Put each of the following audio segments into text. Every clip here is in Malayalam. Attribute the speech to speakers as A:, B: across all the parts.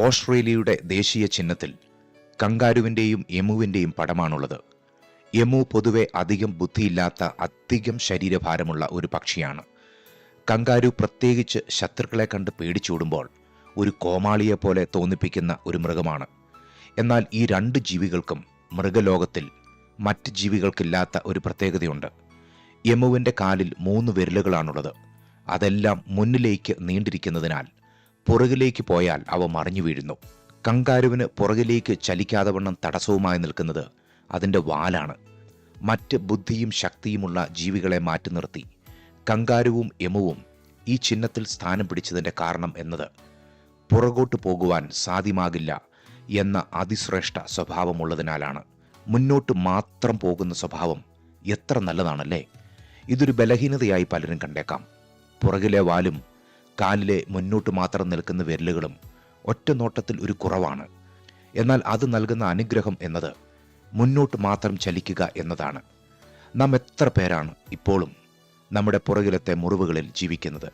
A: ഓസ്ട്രേലിയയുടെ ദേശീയ ചിഹ്നത്തിൽ കങ്കാരുവിന്റെയും എമുവിന്റെയും പടമാണുള്ളത്. യമു പൊതുവെ അധികം ബുദ്ധിയില്ലാത്ത അധികം ശരീരഭാരമുള്ള ഒരു പക്ഷിയാണ്. കങ്കാരു പ്രത്യേകിച്ച് ശത്രുക്കളെ കണ്ട് പേടിച്ചൂടുമ്പോൾ ഒരു കോമാളിയെ പോലെ തോന്നിപ്പിക്കുന്ന ഒരു മൃഗമാണ്. എന്നാൽ ഈ രണ്ട് ജീവികൾക്കും മൃഗലോകത്തിൽ മറ്റ് ജീവികൾക്കില്ലാത്ത ഒരു പ്രത്യേകതയുണ്ട്. യമുവിന്റെ കാലിൽ മൂന്ന് വിരലുകളാണുള്ളത്. അതെല്ലാം മുന്നിലേക്ക് നീണ്ടിരിക്കുന്നതിനാൽ പുറകിലേക്ക് പോയാൽ അവ മറിഞ്ഞു വീഴുന്നു. കങ്കാരുവിന് പുറകിലേക്ക് ചലിക്കാതെ വണ്ണം തടസ്സവുമായി നിൽക്കുന്നത് അതിന്റെ വാലാണ്. മറ്റ് ബുദ്ധിയും ശക്തിയുമുള്ള ജീവികളെ മാറ്റി നിർത്തി. കങ്കാരുവും എമുവും ഈ ചിഹ്നത്തിൽ സ്ഥാനം പിടിച്ചതിന്റെ കാരണം എന്നത് പുറകോട്ട് പോകുവാൻ സാധ്യമാകില്ല എന്ന അതിശ്രേഷ്ഠ സ്വഭാവമുള്ളതിനാലാണ്. മുന്നോട്ട് മാത്രം പോകുന്ന സ്വഭാവം എത്ര നല്ലതാണല്ലേ? ഇതൊരു ബലഹീനതയായി പലരും കണ്ടേക്കാം. പുറകിലെ വാലും കാലിലെ മുന്നോട്ട് മാത്രം നിൽക്കുന്ന വിരലുകളും ഒറ്റ നോട്ടത്തിൽ ഒരു കുറവാണ്. എന്നാൽ അത് നൽകുന്ന അനുഗ്രഹം എന്നത് മുന്നോട്ട് മാത്രം ചലിക്കുക എന്നതാണ്. നാം എത്ര പേരാണ് ഇപ്പോഴും നമ്മുടെ പുറകിലത്തെ മുറിവുകളിൽ ജീവിക്കുന്നത്?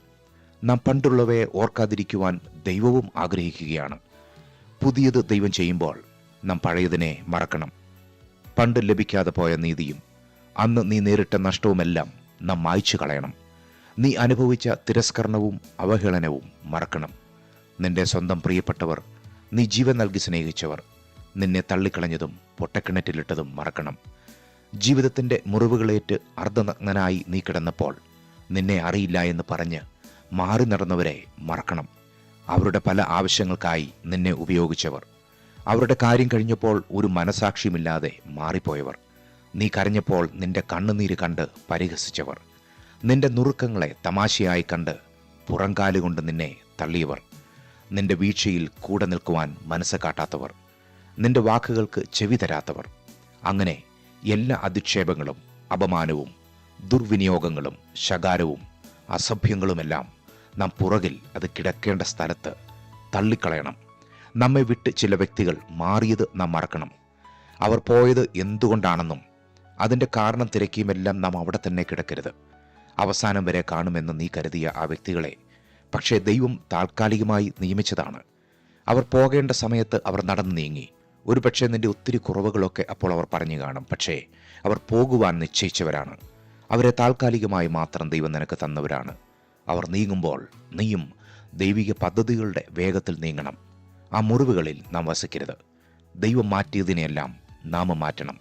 A: നാം പണ്ടുള്ളവയെ ഓർക്കാതിരിക്കുവാൻ ദൈവവും ആഗ്രഹിക്കുകയാണ്. പുതിയത് ദൈവം ചെയ്യുമ്പോൾ നാം പഴയതിനെ മറക്കണം. പണ്ട് ലഭിക്കാതെ പോയ നീതിയും അന്ന് നീ നേരിട്ട നഷ്ടവുമെല്ലാം നാം മായ്ച്ചു കളയണം. നീ അനുഭവിച്ച തിരസ്കരണവും അവഹേളനവും മറക്കണം. നിന്റെ സ്വന്തം പ്രിയപ്പെട്ടവർ നീ ജീവൻ നൽകി സ്നേഹിച്ചവർ നിന്നെ തള്ളിക്കളഞ്ഞതും പൊട്ടക്കിണറ്റിലിട്ടതും മറക്കണം. ജീവിതത്തിന്റെ മുറിവുകളേറ്റ് അർദ്ധനഗ്നനായി നീ കിടന്നപ്പോൾ നിന്നെ അറിയില്ല എന്ന് പറഞ്ഞ് മാറി നടന്നവരെ മറക്കണം. അവരുടെ പല ആവശ്യങ്ങൾക്കായി നിന്നെ ഉപയോഗിച്ചവർ. അവരുടെ കാര്യം കഴിഞ്ഞപ്പോൾ ഒരു മനസാക്ഷിയുമില്ലാതെ മാറിപ്പോയവർ. നീ കരഞ്ഞപ്പോൾ നിന്റെ കണ്ണുനീര് കണ്ട് പരിഹസിച്ചവർ. നിന്റെ നുറുക്കങ്ങളെ തമാശയായി കണ്ട് പുറങ്കാലുകൊണ്ട് നിന്നെ തള്ളിയവർ. നിന്റെ വീഴ്ചയിൽ കൂടെ നിൽക്കുവാൻ മനസ്സ് കാട്ടാത്തവർ. നിന്റെ വാക്കുകൾക്ക് ചെവി തരാത്തവർ. അങ്ങനെ എല്ലാ അധിക്ഷേപങ്ങളും അപമാനവും ദുർവിനിയോഗങ്ങളും ശകാരവും അസഭ്യങ്ങളുമെല്ലാം നാം പുറകിൽ അത് കിടക്കേണ്ട സ്ഥലത്ത് തള്ളിക്കളയണം. നമ്മെ വിട്ട് ചില വ്യക്തികൾ മാറിയത് നാം മറക്കണം. അവർ പോയത് എന്തുകൊണ്ടാണെന്നും അതിന്റെ കാരണം തിരക്കിയുമെല്ലാം നാം അവിടെ തന്നെ കിടക്കരുത്. അവസാനം വരെ കാണുമെന്ന് നീ കരുതിയ ആ വ്യക്തികളെ. പക്ഷേ ദൈവം താൽക്കാലികമായി നിയമിച്ചതാണ്. അവർ പോകേണ്ട സമയത്ത് അവർ നടന്നു നീങ്ങി. ഒരു പക്ഷേ നിന്റെ ഒത്തിരി കുറവുകളൊക്കെ അപ്പോൾ അവർ പറഞ്ഞു കാണും. പക്ഷേ അവർ പോകുവാൻ നിശ്ചയിച്ചവരാണ്. അവരെ താൽക്കാലികമായി മാത്രം ദൈവം നിനക്ക് തന്നവരാണ്. അവർ നീങ്ങുമ്പോൾ നീയും ദൈവിക പദ്ധതികളുടെ വേഗത്തിൽ നീങ്ങണം. ആ മുറിവുകളിൽ നാം വസിക്കരുത്. ദൈവം മാറ്റിയതിനെയെല്ലാം നാം മാറ്റണം.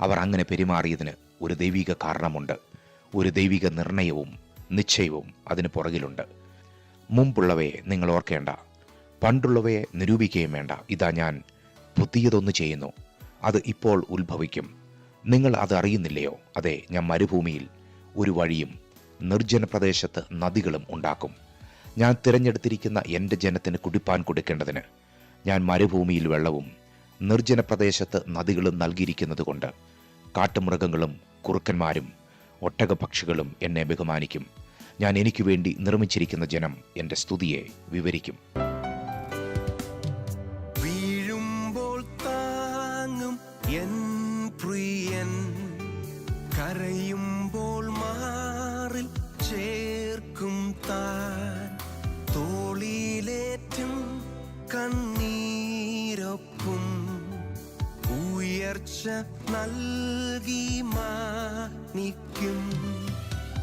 A: അവർ അങ്ങനെ പെരുമാറിയതിന് ഒരു ദൈവിക കാരണമുണ്ട്. ഒരു ദൈവിക നിർണയവും നിശ്ചയവും അതിന് പുറകിലുണ്ട്. മുമ്പുള്ളവയെ നിങ്ങൾ ഓർക്കേണ്ട പണ്ടുള്ളവയെ നിരൂപിക്കുകയും വേണ്ട. ഇതാ ഞാൻ പുതിയതൊന്ന് ചെയ്യുന്നു. അത് ഇപ്പോൾ ഉത്ഭവിക്കും. നിങ്ങൾ അത് അറിയുന്നില്ലയോ? അതെ ഞാൻ മരുഭൂമിയിൽ ഒരു വഴിയും നിർജന പ്രദേശത്ത് നദികളും ഉണ്ടാക്കും. ഞാൻ തിരഞ്ഞെടുത്തിരിക്കുന്ന എന്റെ ജനത്തിന് കുടിപ്പാൻ കൊടുക്കേണ്ടതിന് ഞാൻ മരുഭൂമിയിൽ വെള്ളവും നിർജന പ്രദേശത്ത് നദികളും നൽകിയിരിക്കുന്നത് കൊണ്ട് കാട്ടുമൃഗങ്ങളും കുറുക്കന്മാരും ഒട്ടകപക്ഷികളും എന്നെ ബഹുമാനിക്കും. ഞാൻ എനിക്ക് വേണ്ടി നിർമ്മിച്ചിരിക്കുന്ന ജനം എന്റെ സ്തുതിയെ വിവരിക്കും.
B: ഉയർച്ച നൽകി മാനിക്കും.